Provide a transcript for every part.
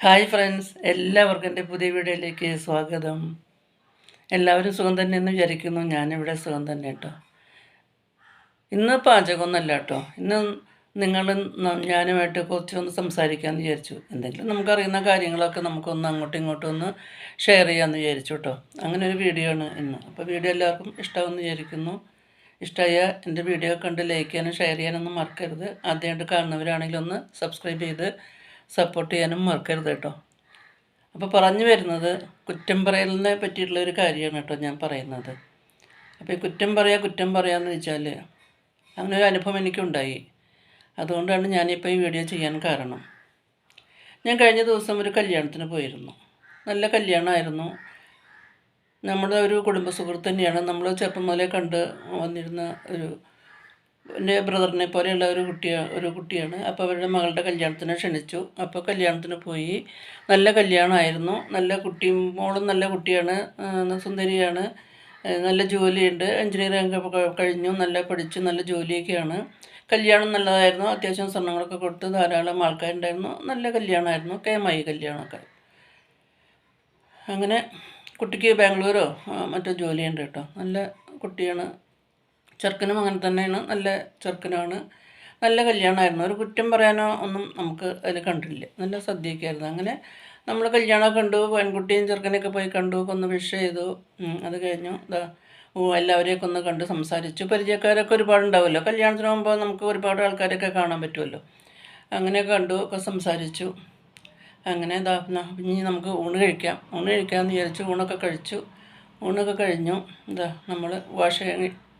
Hi friends എല്ലാവർക്കും എന്റെ പുതിയ വീഡിയോയിലേക്ക് സ്വാഗതം. എല്ലാവരും സുഖം തന്നെയെന്ന് വിചാരിക്കുന്നു. ഞാനിവിടെ സുഖം തന്നെ കേട്ടോ. ഇന്ന് പാചകമൊന്നുമല്ല കേട്ടോ. ഇന്ന് നിങ്ങൾ ഞാനുമായിട്ട് കുറച്ചൊന്ന് സംസാരിക്കാമെന്ന് വിചാരിച്ചു. എന്തെങ്കിലും നമുക്കറിയുന്ന കാര്യങ്ങളൊക്കെ നമുക്കൊന്ന് അങ്ങോട്ടും ഇങ്ങോട്ടും ഒന്ന് ഷെയർ ചെയ്യാമെന്ന് വിചാരിച്ചു കേട്ടോ. അങ്ങനെ ഒരു വീഡിയോ ആണ് ഇന്ന്. അപ്പോൾ വീഡിയോ എല്ലാവർക്കും ഇഷ്ടമെന്ന് വിചാരിക്കുന്നു. ഇഷ്ടമായ എന്റെ വീഡിയോ കണ്ട് ലൈക്ക് ചെയ്യാനും ഷെയർ ചെയ്യാനൊന്നും മറക്കരുത്. ആദ്യമായിട്ട് കാണുന്നവരാണെങ്കിൽ ഒന്ന് സബ്സ്ക്രൈബ് ചെയ്ത് സപ്പോർട്ട് ചെയ്യാനും മറക്കരുത് കേട്ടോ. അപ്പോൾ പറഞ്ഞു വരുന്നത് കുറ്റം പറയലിനെ പറ്റിയിട്ടുള്ള ഒരു കാര്യമാണ് കേട്ടോ ഞാൻ പറയുന്നത്. അപ്പോൾ ഈ കുറ്റം പറയുക കുറ്റം പറയാമെന്ന് വെച്ചാൽ അങ്ങനെ ഒരു അനുഭവം എനിക്കുണ്ടായി. അതുകൊണ്ടാണ് ഞാനിപ്പോൾ ഈ വീഡിയോ ചെയ്യാൻ കാരണം. ഞാൻ കഴിഞ്ഞ ദിവസം ഒരു കല്യാണത്തിന് പോയിരുന്നു. നല്ല കല്യാണമായിരുന്നു നമ്മുടെ ഒരു കുടുംബ സുഹൃത്ത് തന്നെയാണ്. നമ്മൾ ചെറുപ്പം മുതലേ കണ്ട് വന്നിരുന്ന ഒരു എന്റെ ബ്രദറിനെ പോലെയുള്ള ഒരു കുട്ടിയ ഒരു കുട്ടിയാണ്. അപ്പോൾ അവരുടെ മകളുടെ കല്യാണത്തിന് ക്ഷണിച്ചു. അപ്പോൾ കല്യാണത്തിന് പോയി. നല്ല കല്യാണമായിരുന്നു നല്ല കുട്ടിയും മോളും നല്ല കുട്ടിയാണ്. സുന്ദരിയാണ്. നല്ല ജോലിയുണ്ട്. എഞ്ചിനീയറിംഗ് കഴിഞ്ഞു. നല്ല പഠിച്ചു. നല്ല ജോലിയൊക്കെയാണ്. കല്യാണം നല്ലതായിരുന്നു. അത്യാവശ്യം സ്വർണങ്ങളൊക്കെ കൊടുത്ത് ധാരാളം ആൾക്കാരുണ്ടായിരുന്നു. നല്ല കല്യാണമായിരുന്നു കേമായി കല്യാണമൊക്കെ. അങ്ങനെ കുട്ടിക്ക് ബാംഗ്ലൂരോ മറ്റോ ജോലിയുണ്ട് കേട്ടോ. നല്ല കുട്ടിയാണ്. ചെറുക്കനും അങ്ങനെ തന്നെയാണ്. നല്ല ചെറുക്കനാണ്. നല്ല കല്യാണമായിരുന്നു. ഒരു കുറ്റം പറയാനോ ഒന്നും നമുക്ക് അതിൽ കണ്ടില്ല. നല്ല സദ്യയൊക്കെയായിരുന്നു. അങ്ങനെ നമ്മൾ കല്യാണമൊക്കെ കണ്ടു. പെൺകുട്ടിയും ചെറുക്കനെയൊക്കെ പോയി കണ്ടു. ഒന്ന് വിഷ് ചെയ്തു. അത് കഴിഞ്ഞു. എല്ലാവരെയൊക്കെ ഒന്ന് കണ്ട് സംസാരിച്ചു. പരിചയക്കാരൊക്കെ ഒരുപാട് ഉണ്ടാവുമല്ലോ. കല്യാണത്തിന് പോകുമ്പോൾ നമുക്ക് ഒരുപാട് ആൾക്കാരൊക്കെ കാണാൻ പറ്റുമല്ലോ. അങ്ങനെ കണ്ടു ഒക്കെ സംസാരിച്ചു. അങ്ങനെ ഇതാ ഇനി നമുക്ക് ഊണ് കഴിക്കാം. ഊണ് കഴിക്കാമെന്ന് വിചാരിച്ചു. ഊണൊക്കെ കഴിച്ചു. ഊണൊക്കെ കഴിഞ്ഞു. എന്താ നമ്മൾ വാഷ്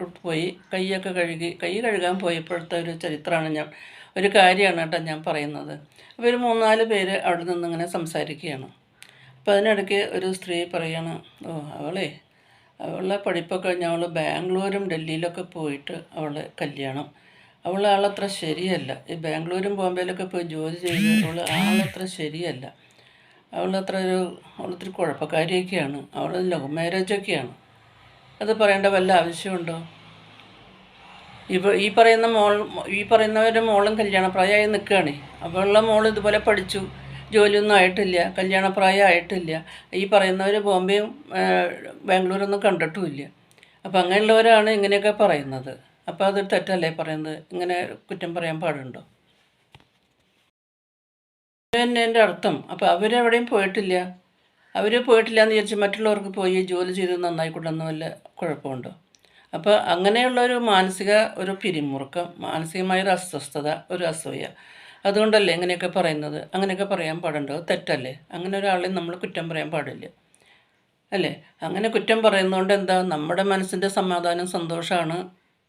പോയി കൈയൊക്കെ കഴുകി കൈ കഴുകാൻ പോയപ്പോഴത്തെ ഒരു ചരിത്രമാണ് ഞാൻ ഒരു കാര്യമാണ് കേട്ടോ ഞാൻ പറയുന്നത്. അപ്പോൾ ഒരു മൂന്നാൽ പേര് അവിടെ നിന്നിങ്ങനെ സംസാരിക്കുകയാണ്. അപ്പോൾ അതിനിടയ്ക്ക് ഒരു സ്ത്രീ പറയാണ് ഓ അവളെ അവളുടെ പഠിപ്പൊക്കെ കഴിഞ്ഞ് അവൾ ബാംഗ്ലൂരും ഡൽഹിയിലൊക്കെ പോയിട്ട് അവളെ കല്യാണം. അവൾ ആളത്ര ശരിയല്ല. ഈ ബാംഗ്ലൂരും ബോംബെയിലൊക്കെ പോയി ജോലി ചെയ്ത് അവൾ ആളത്ര ശരിയല്ല. അവളത്ര ഒരു അവളൊത്തിരി കുഴപ്പക്കാരിയൊക്കെയാണ്. അവൾ ലവ് മാരേജൊക്കെയാണ്. അത് പറയേണ്ട വല്ല ആവശ്യമുണ്ടോ? ഇവ ഈ പറയുന്ന മോൾ ഈ പറയുന്നവരുടെ മോളും കല്യാണപ്രായമായി നിൽക്കുകയാണ്. അപ്പോൾ ഉള്ള മോൾ ഇതുപോലെ പഠിച്ചു. ജോലിയൊന്നും ആയിട്ടില്ല. കല്യാണപ്രായം ആയിട്ടില്ല. ഈ പറയുന്നവർ ബോംബെയും ബാംഗ്ലൂരൊന്നും കണ്ടിട്ടുമില്ല. അപ്പോൾ അങ്ങനെയുള്ളവരാണ് ഇങ്ങനെയൊക്കെ പറയുന്നത്. അപ്പോൾ അതൊരു തെറ്റല്ലേ പറയുന്നത്? ഇങ്ങനെ കുറ്റം പറയാൻ പാടുണ്ടോ? എന്റെ അർത്ഥം. അപ്പോൾ അവരെവിടെയും പോയിട്ടില്ല. അവർ പോയിട്ടില്ല എന്ന് വിചാരിച്ച് മറ്റുള്ളവർക്ക് പോയി ജോലി ചെയ്ത് നന്നായിക്കൊണ്ടെന്ന് വല്ല കുഴപ്പമുണ്ടോ? അപ്പോൾ അങ്ങനെയുള്ള ഒരു മാനസിക ഒരു പിരിമുറുക്കം മാനസികമായ ഒരു അസ്വസ്ഥത ഒരു അസൂയ അതുകൊണ്ടല്ലേ ഇങ്ങനെയൊക്കെ പറയുന്നത്? അങ്ങനെയൊക്കെ പറയാൻ പാടുണ്ടോ? തെറ്റല്ലേ? അങ്ങനെ ഒരാളെ നമ്മൾ കുറ്റം പറയാൻ പാടില്ല. അല്ലേ? അങ്ങനെ കുറ്റം പറയുന്നതുകൊണ്ട് എന്താ നമ്മുടെ മനസ്സിന്റെ സമാധാനം സന്തോഷമാണ്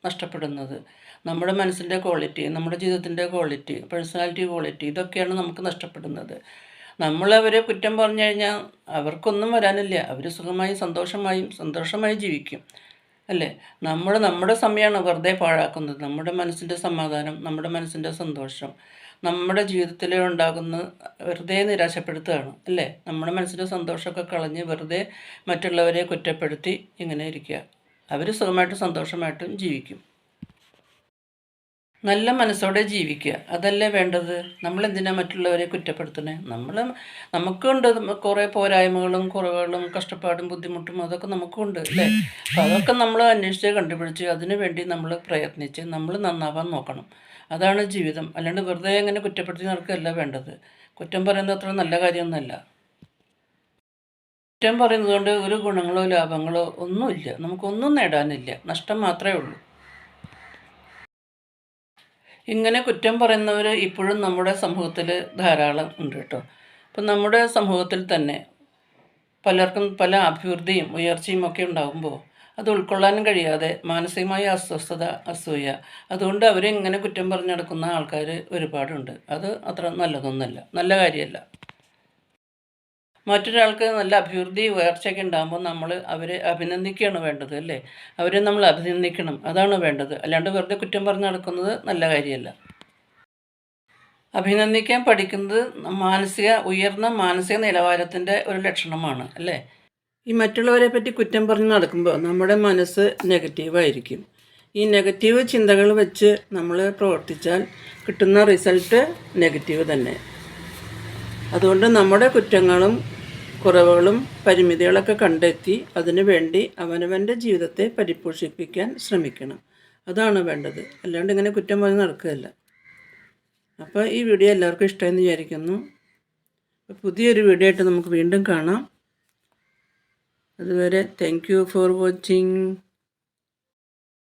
നഷ്ടപ്പെടുന്നത്. നമ്മുടെ മനസ്സിന്റെ ക്വാളിറ്റി നമ്മുടെ ജീവിതത്തിന്റെ ക്വാളിറ്റി പേഴ്സണാലിറ്റി ക്വാളിറ്റി ഇതൊക്കെയാണ് നമുക്ക് നഷ്ടപ്പെടുന്നത്. നമ്മളവരെ കുറ്റം പറഞ്ഞു കഴിഞ്ഞാൽ അവർക്കൊന്നും വരാനില്ല. അവർ സുഖമായും സന്തോഷമായും സന്തോഷമായി ജീവിക്കും. അല്ലേ? നമ്മൾ നമ്മുടെ സമയമാണ് വെറുതെ പാഴാക്കുന്നത്. നമ്മുടെ മനസ്സിന്റെ സമാധാനം നമ്മുടെ മനസ്സിന്റെ സന്തോഷം നമ്മുടെ ജീവിതത്തിൽ ഉണ്ടാകുന്ന വെറുതെ നിരാശപ്പെടുത്തുകയാണ്. അല്ലേ? നമ്മുടെ മനസ്സിന്റെ സന്തോഷമൊക്കെ കളഞ്ഞ് വെറുതെ മറ്റുള്ളവരെ കുറ്റപ്പെടുത്തി ഇങ്ങനെ ഇരിക്കുക. അവർ സുഖമായിട്ടും സന്തോഷമായിട്ടും ജീവിക്കും. നല്ല മനസ്സോടെ ജീവിക്കുക. അതല്ലേ വേണ്ടത്? നമ്മൾ എന്തിനാണ് മറ്റുള്ളവരെ കുറ്റപ്പെടുത്തണേ നമ്മൾ നമുക്കുണ്ട്. കുറേ പോരായ്മകളും കുറവുകളും കഷ്ടപ്പാടും ബുദ്ധിമുട്ടും അതൊക്കെ നമുക്കുണ്ട് അല്ലേ? അപ്പോൾ അതൊക്കെ നമ്മൾ അന്വേഷിച്ച് കണ്ടുപിടിച്ച് അതിനു വേണ്ടി നമ്മൾ പ്രയത്നിച്ച് നമ്മൾ നന്നാവാൻ നോക്കണം. അതാണ് ജീവിതം. അല്ലാണ്ട് വെറുതെ എങ്ങനെ കുറ്റപ്പെടുത്തി നടക്കുകയല്ല വേണ്ടത്. കുറ്റം പറയുന്നത് അത്ര നല്ല കാര്യമൊന്നുമല്ല. കുറ്റം പറയുന്നത് കൊണ്ട് ഒരു ഗുണങ്ങളോ ലാഭങ്ങളോ ഒന്നുമില്ല. നമുക്കൊന്നും നേടാനില്ല. നഷ്ടം മാത്രമേ ഉള്ളൂ. ഇങ്ങനെ കുറ്റം പറയുന്നവർ ഇപ്പോഴും നമ്മുടെ സമൂഹത്തിൽ ധാരാളം ഉണ്ട് കേട്ടോ. അപ്പം നമ്മുടെ സമൂഹത്തിൽ തന്നെ പലർക്കും പല അഭിവൃദ്ധിയും ഉയർച്ചയും ഒക്കെ ഉണ്ടാകുമ്പോൾ അത് ഉൾക്കൊള്ളാനും കഴിയാതെ മാനസികമായ അസ്വസ്ഥത അസൂയ അതുകൊണ്ട് അവരിങ്ങനെ കുറ്റം പറഞ്ഞ് നടക്കുന്ന ആൾക്കാർ ഒരുപാടുണ്ട്. അത് അത്ര നല്ലതൊന്നുമല്ല നല്ല കാര്യമല്ല മറ്റൊരാൾക്ക് നല്ല അഭിവൃദ്ധി ഉയർച്ചയൊക്കെ ഉണ്ടാകുമ്പോൾ നമ്മൾ അവരെ അഭിനന്ദിക്കുകയാണ് വേണ്ടത് അല്ലേ? അവരെ നമ്മൾ അഭിനന്ദിക്കണം അതാണ് വേണ്ടത്. അല്ലാണ്ട് വെറുതെ കുറ്റം പറഞ്ഞ് നടക്കുന്നത് നല്ല കാര്യമല്ല. അഭിനന്ദിക്കാൻ പഠിക്കുന്നത് മാനസിക ഉയർന്ന മാനസിക നിലവാരത്തിന്റെ ഒരു ലക്ഷണമാണ് അല്ലേ? ഈ മറ്റുള്ളവരെ പറ്റി കുറ്റം പറഞ്ഞ് നടക്കുമ്പോൾ നമ്മുടെ മനസ്സ് നെഗറ്റീവായിരിക്കും. ഈ നെഗറ്റീവ് ചിന്തകൾ വെച്ച് നമ്മൾ പ്രവർത്തിച്ചാൽ കിട്ടുന്ന റിസൾട്ട് നെഗറ്റീവ് തന്നെ. അതുകൊണ്ട് നമ്മുടെ കുറ്റങ്ങളും കുറവുകളും പരിമിതികളൊക്കെ കണ്ടെത്തി അതിനു വേണ്ടി അവനവന്റെ ജീവിതത്തെ പരിപോഷിപ്പിക്കാൻ ശ്രമിക്കണം. അതാണ് വേണ്ടത്. അല്ലാണ്ട് ഇങ്ങനെ കുറ്റം പറഞ്ഞ് നടക്കുകയല്ല. അപ്പോൾ ഈ വീഡിയോ എല്ലാവർക്കും ഇഷ്ടമെന്ന് വിചാരിക്കുന്നു. പുതിയൊരു വീഡിയോ ആയിട്ട് നമുക്ക് വീണ്ടും കാണാം. അതുവരെ താങ്ക് യു ഫോർ വാച്ചിങ്